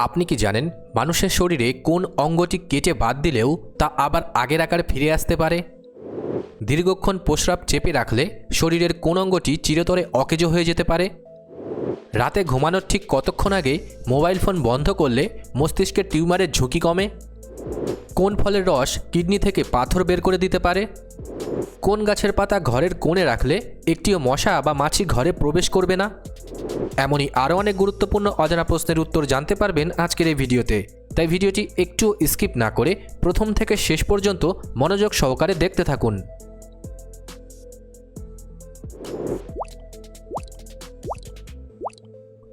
আপনি কি জানেন মানুষের শরীরে কোন অঙ্গটি কেটে বাদ দিলেও তা আবার আগের আকারে ফিরে আসতে পারে? দীর্ঘক্ষণ প্রস্রাব চেপে রাখলে শরীরের কোন অঙ্গটি চিরতরে অকেজো হয়ে যেতে পারে? রাতে ঘুমানোর ঠিক কতক্ষণ আগে মোবাইল ফোন বন্ধ করলে মস্তিষ্কের টিউমারের ঝুঁকি কমে? কোন ফলের রস কিডনি থেকে পাথর বের করে দিতে পারে? কোন গাছের পাতা ঘরের কোণে রাখলে একটিও মশা বা মাছি ঘরে প্রবেশ করবে না? এমনই আরও অনেক গুরুত্বপূর্ণ অজানা প্রশ্নের উত্তর জানতে পারবেন আজকের এই ভিডিওতে। তাই ভিডিওটি একটু স্কিপ না করে প্রথম থেকে শেষ পর্যন্ত মনোযোগ সহকারে দেখতে থাকুন।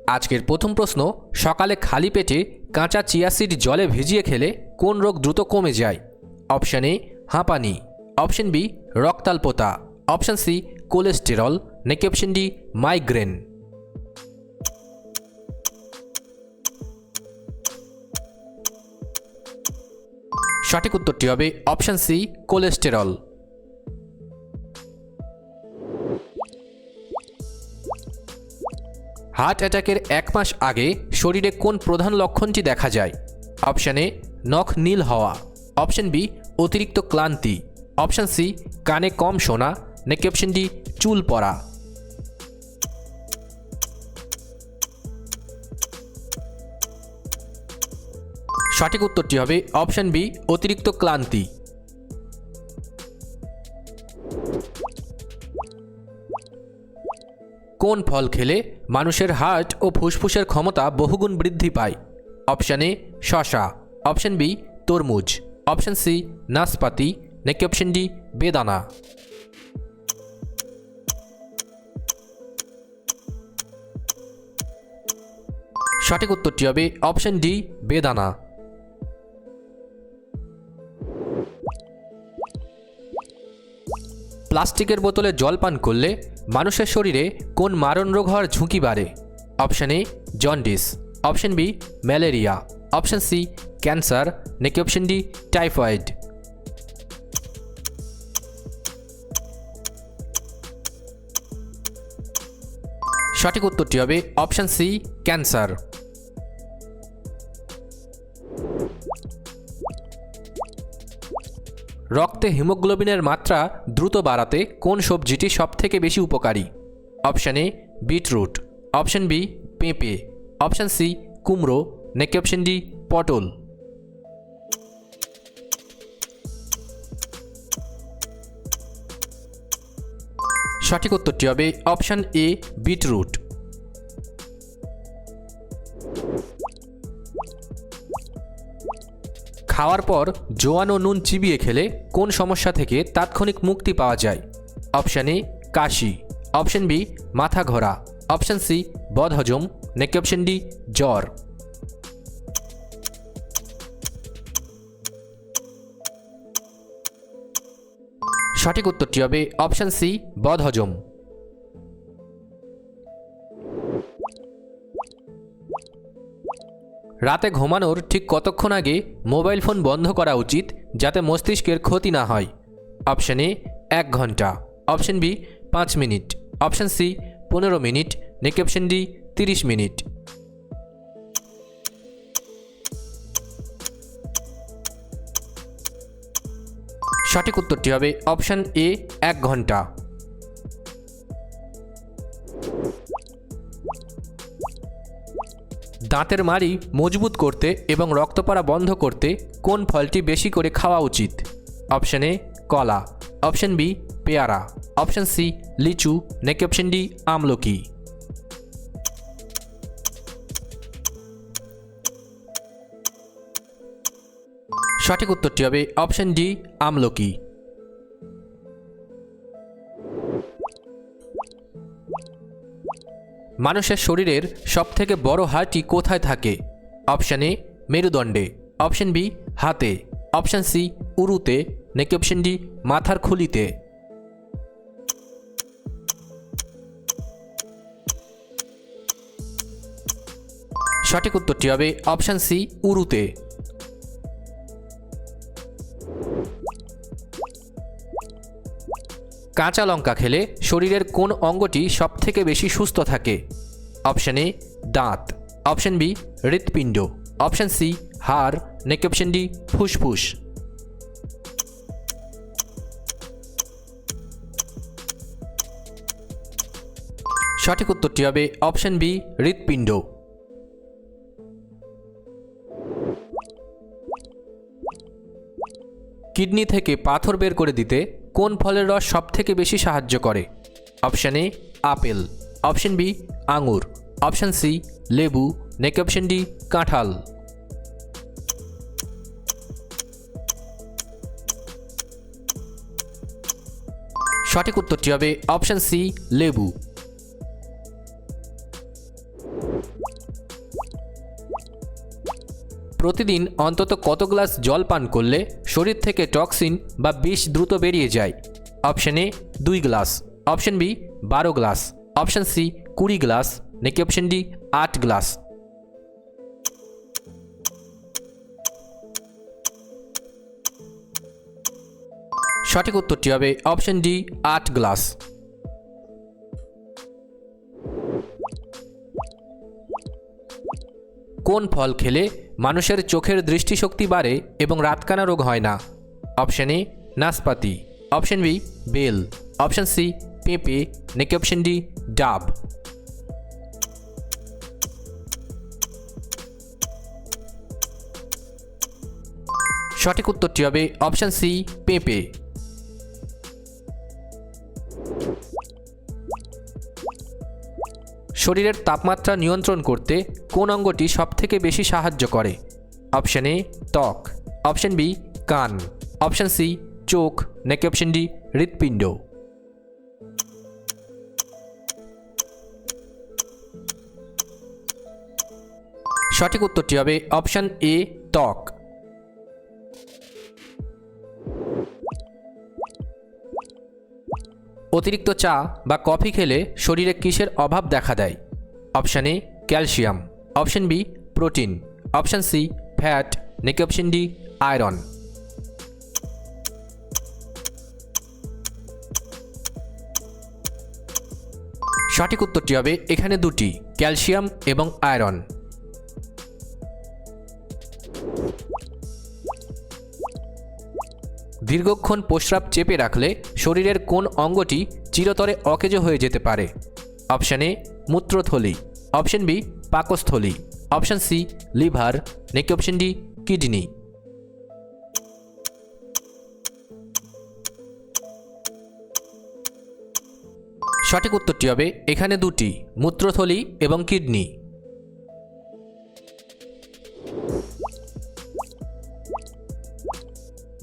আজকের প্রথম প্রশ্ন, সকালে খালি পেটে কাঁচা চিয়াসিড জলে ভিজিয়ে খেলে কোন রোগ দ্রুত কমে যায়? অপশান এ, হাঁপানি। Option B, রক্তাল্পতা। Option C, cholesterol. নাকি অপশন ডি, মাইগ্রেন। সঠিক উত্তরটি হবে অপশান সি, কোলেস্টেরল। হার্ট অ্যাটাকের এক মাস আগে শরীরে কোন প্রধান লক্ষণটি দেখা যায়? অপশান এ, নখ নীল হওয়া। অপশান বি, অতিরিক্ত ক্লান্তি। অপশান সি, কানে কম শোনা। নাকি অপশন ডি, চুল পড়া। সঠিক উত্তরটি হবে অপশন বি, অতিরিক্ত ক্লান্তি। কোন ফল খেলে মানুষের হার্ট ও ফুসফুসের ক্ষমতা বহুগুণ বৃদ্ধি পায়? অপশান এ, শশা। অপশন বি, তরমুজ। অপশন সি, নাশপাতি। নাকি অপশন ডি, বেদানা। সঠিক উত্তরটি হবে অপশন ডি, বেদানা। প্লাস্টিকের বোতলে জল পান করলে মানুষের শরীরে কোন মারণ রোগ হওয়ার ঝুঁকি বাড়ে? Option A jaundice option B malaria option C cancer নাকি অপশন ডি টাইফয়েড সঠিক উত্তরটি হবে অপশন সি ক্যান্সার রক্তে হিমোগ্লোবিনের মাত্রা দ্রুত বাড়াতে কোন সবজিটি সবথেকে বেশি উপকারী? Option A, beetroot. Option B, পেঁপে। অপশান সি, কুমড়ো। নাকি অপশান ডি, পটল? সঠিক উত্তরটি হবে অপশান এ, বিটরুট। খাওয়ার পর জোয়ান ও নুন চিবিয়ে খেলে কোন সমস্যা থেকে তাৎক্ষণিক মুক্তি পাওয়া যায়? অপশান এ, কাশি। অপশান বি, মাথা ঘোরা। অপশান সি, বদহজম। নাকি অপশন ডি, জ্বর। সঠিক উত্তরটি হবে অপশন সি, বদহজম। রাতে ঘুমানোর ঠিক কতক্ষণ আগে মোবাইল ফোন বন্ধ করা উচিত যাতে মস্তিষ্কের ক্ষতি না হয়? অপশন এ, এক ঘণ্টা। অপশন বি, পাঁচ মিনিট। অপশন সি, পনেরো মিনিট। নাকি অপশন ডি, তিরিশ মিনিট। সঠিক উত্তরটি হবে অপশন এ, এক ঘণ্টা। দাঁতের মাড়ি মজবুত করতে এবং রক্ত পড়া বন্ধ করতে কোন ফলটি বেশি করে খাওয়া উচিত? অপশন এ, কলা। অপশন বি, পেয়ারা। অপশন সি, লিচু। নাকি অপশন ডি, আমলকি। সঠিক উত্তরটি হবে অপশন ডি, আমলকি। মানুষের শরীরের সবথেকে বড় হাড়টি কোথায় থাকে? অপশান এ, মেরুদণ্ডে। অপশান বি, হাতে। অপশান সি, উরুতে। নাকি অপশান ডি, মাথার খুলিতে। সঠিক উত্তরটি হবে অপশান সি, উরুতে। কাঁচা লঙ্কা খেলে শরীরের কোন অঙ্গটি সবথেকে বেশি সুস্থ থাকে? অপশন এ, দাঁত। অপশন বি, হৃৎপিণ্ড। অপশান সি, হাড়। নাকি অপশান ডি, ফুসফুস। সঠিক উত্তরটি হবে অপশান বি, হৃৎপিণ্ড। কিডনি থেকে পাথর বের করে দিতে কোন ফলের রস সবথেকে বেশি সাহায্য করে? Option A, apple. Option B, আঙুর। অপশান সি, লেবু। নাকি অপশান ডি, কাঁঠাল। সঠিক উত্তরটি হবে অপশান সি, লেবু। প্রতিদিন অন্তত কত গ্লাস জল পান করলে শরীর থেকে টক্সিন বা বিষ দ্রুত বেরিয়ে যায়। অপশন এ, দুই গ্লাস। অপশন বি, বারো গ্লাস। অপশন সি, কুড়ি গ্লাস। নাকি অপশন ডি, আট গ্লাস। সঠিক উত্তরটি হবে অপশন ডি, আট গ্লাস। কোন ফল খেলে মানুষের চোখের দৃষ্টিশক্তি বাড়ে এবং রাতকানা রোগ হয় না। অপশন এ নাসপাতি অপশন বি, বেল। অপশন সি, পেঁপে। নাকি অপশন ডি, ডাব। সঠিক উত্তরটি হবে অপশন সি, পেঁপে। শরীরের তাপমাত্রা নিয়ন্ত্রণ করতে কোন অঙ্গটি সবথেকে বেশি সাহায্য করে? অপশন এ, ত্বক। অপশন বি, কান। অপশন সি, চোখ। নাকি অপশন ডি, হৃৎপিণ্ড? সঠিক উত্তরটি হবে অপশন এ, ত্বক। অতিরিক্ত চা বা কফি খেলে শরীরে কিসের অভাব দেখা দেয়? Option A, calcium. Option B, protein. Option C, fat. নাকি অপশন ডি, আয়রন। সঠিক উত্তরটি হবে এখানে দুটি, ক্যালসিয়াম এবং আয়রন। দীর্ঘক্ষণ প্রস্রাব চেপে রাখলে শরীরের কোন অঙ্গটি চিরতরে অকেজো হয়ে যেতে পারে? অপশান এ, মূত্রথলি। অপশন বি, পাকস্থলী। Option C, liver. নাকি অপশন ডি, কিডনি। সঠিক উত্তরটি হবে এখানে দুটি, মূত্রথলি এবং কিডনি।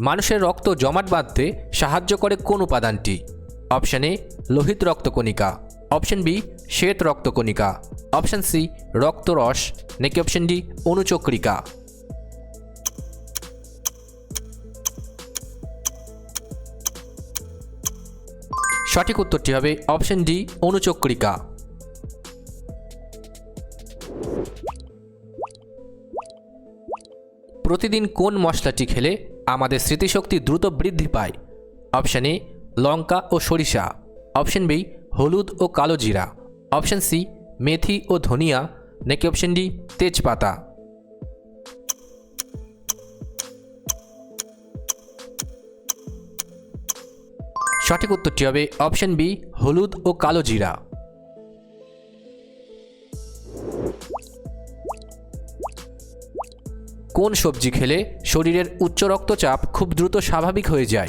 মানুষের রক্ত জমাট বাঁধতে সাহায্য করে কোন উপাদানটি? অপশন এ, লোহিত রক্তকণিকা। অপশন বি, শ্বেত রক্তকণিকা। অপশন সি, রক্তরস। নাকি অপশন ডি, অনুচক্রিকা। সঠিক উত্তরটি হবে অপশন ডি, অনুচক্রিকা। প্রতিদিন কোন মশলাটি খেলে আমাদের স্মৃতিশক্তি দ্রুত বৃদ্ধি পায়। অপশান এ, লঙ্কা ও সরিষা। অপশান বি, হলুদ ও কালো জিরা। অপশান সি, মেথি ও ধনিয়া। নাকি অপশন ডি, তেজপাতা। সঠিক উত্তরটি হবে অপশন বি, হলুদ ও কালো জিরা। কোন সবজি খেলে শরীরের উচ্চ রক্তচাপ খুব দ্রুত স্বাভাবিক হয়ে যায়?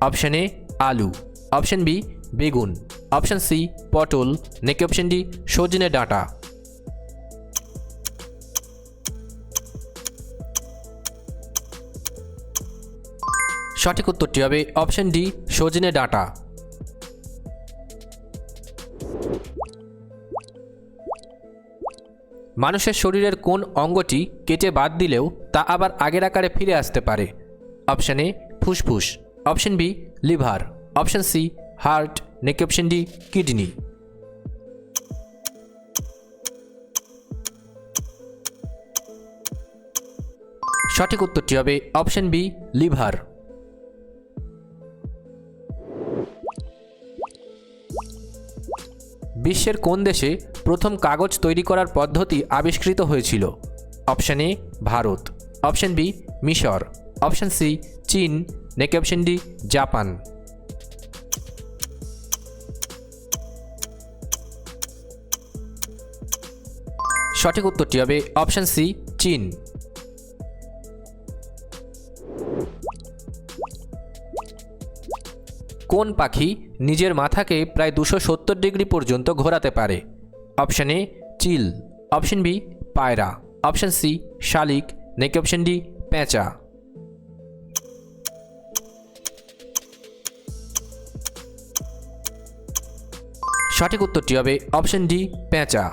অপশন এ, আলু। অপশন বি, বেগুন। অপশন সি, পটল। নাকি অপশন ডি, সজনে ডাঁটা। সঠিক উত্তরটি হবে অপশন ডি, সজনে ডাঁটা। মানুষের শরীরের কোন অঙ্গটি কেটে বাদ দিলেও তা আবার আগের আকারে ফিরে আসতে পারে। অপশন এ, ফুসফুস। Option B, liver. Option C, heart. নাকি অপশন ডি, কিডনি। সঠিক উত্তরটি হবে অপশন বি, লিভার। বিশ্বের কোন দেশে প্রথম কাগজ তৈরি করার পদ্ধতি আবিষ্কৃত হয়েছিল। Option A, Bharat. Option B, মিশর। অপশান সি, চীন। নাকি অপশান ডি, জাপান। সঠিক উত্তরটি হবে অপশান সি, চীন। কোন পাখি নিজের মাথাকে প্রায় দুশো সত্তর ডিগ্রি পর্যন্ত ঘোরাতে পারে? অপশান এ চিল অপশান বি পায়রা অপশান সি শালিক নাকি অপশান ডি পেঁচা সঠিক উত্তরটি হবে অপশান ডি পেঁচা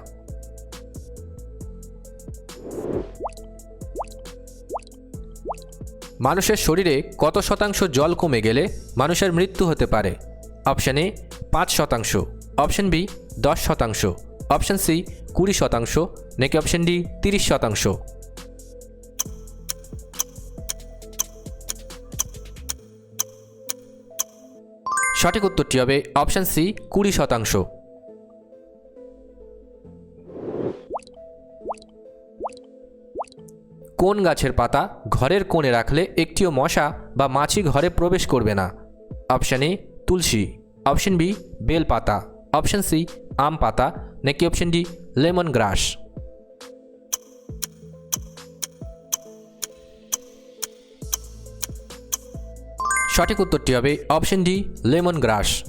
মানুষের শরীরে কত শতাংশ জল কমে গেলে মানুষের মৃত্যু হতে পারে? অপশান এ পাঁচ শতাংশ। অপশান বি দশ শতাংশ। অপশান সি কুড়ি শতাংশ, নাকি অপশান ডি তিরিশ শতাংশ? সঠিক উত্তরটি হবে অপশান সি কুড়ি শতাংশ। কোন গাছের পাতা ঘরের কোণে রাখলে একটিও মশা বা মাছি ঘরে প্রবেশ করবে না? অপশান এ তুলসী। অপশান বি বেল পাতা অপশান সি আম পাতা। নাকি অপশান ডি লেমন গ্রাস সঠিক উত্তরটি হবে অপশান ডি লেমন গ্রাস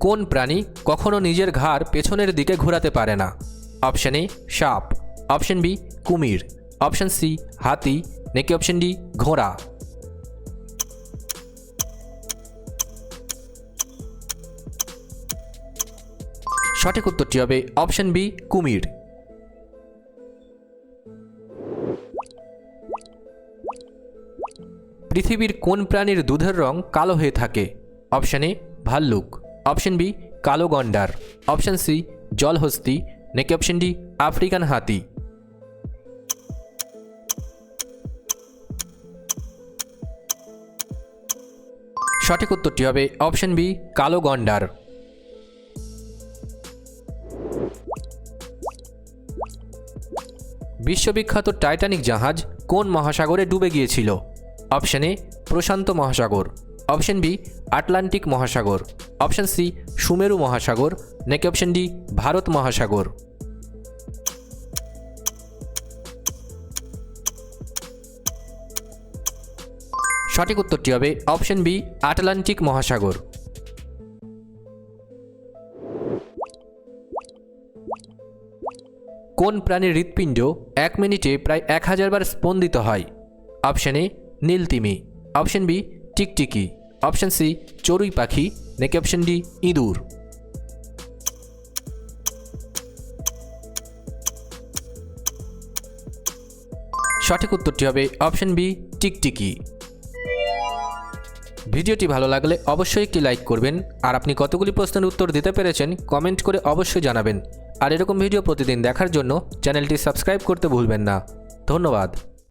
কোন প্রাণী কখনো নিজের ঘাড় পেছনের দিকে ঘোরাতে পারে না? অপশান এ সাপ। অপশান বি কুমির। অপশান সি হাতি। নাকি অপশান ডি ঘোড়া। সঠিক উত্তরটি হবে অপশান বি, কুমির। পৃথিবীর কোন প্রাণীর দুধের রং কালো হয়ে থাকে? অপশান এ, ভাল্লুক। অপশান বি, কালো গন্ডার। অপশান সি, জলহস্তি। নাকি অপশান ডি, আফ্রিকান হাতি। সঠিক উত্তরটি হবে অপশান বি, কালো গন্ডার। বিশ্ববিখ্যাত টাইটানিক জাহাজ কোন মহাসাগরে ডুবে গিয়েছিল? অপশান এ, প্রশান্ত মহাসাগর। অপশান বি, আটলান্টিক মহাসাগর। অপশান সি, সুমেরু মহাসাগর। নাকি অপশান ডি, ভারত মহাসাগর? সঠিক উত্তরটি হবে অপশান বি, আটলান্টিক মহাসাগর। কোন প্রাণীর হৃৎপিণ্ড এক মিনিটে প্রায় এক হাজার বার স্পন্দিত হয়? অপশান এ, নীলতিমি। অপশান বি, টিকটিকি। অপশান সি, চড়ুই পাখি। নাকি অপশান ডি, ইঁদুর? সঠিক উত্তরটি হবে অপশান বি, টিকটিকি। ভিডিওটি ভালো লাগলে অবশ্যই একটি লাইক করবেন। আর আপনি কতগুলি প্রশ্নের উত্তর দিতে পেরেছেন, কমেন্ট করে অবশ্যই জানাবেন। আর এরকম ভিডিও প্রতিদিন দেখার জন্য চ্যানেলটি সাবস্ক্রাইব করতে ভুলবেন না। ধন্যবাদ।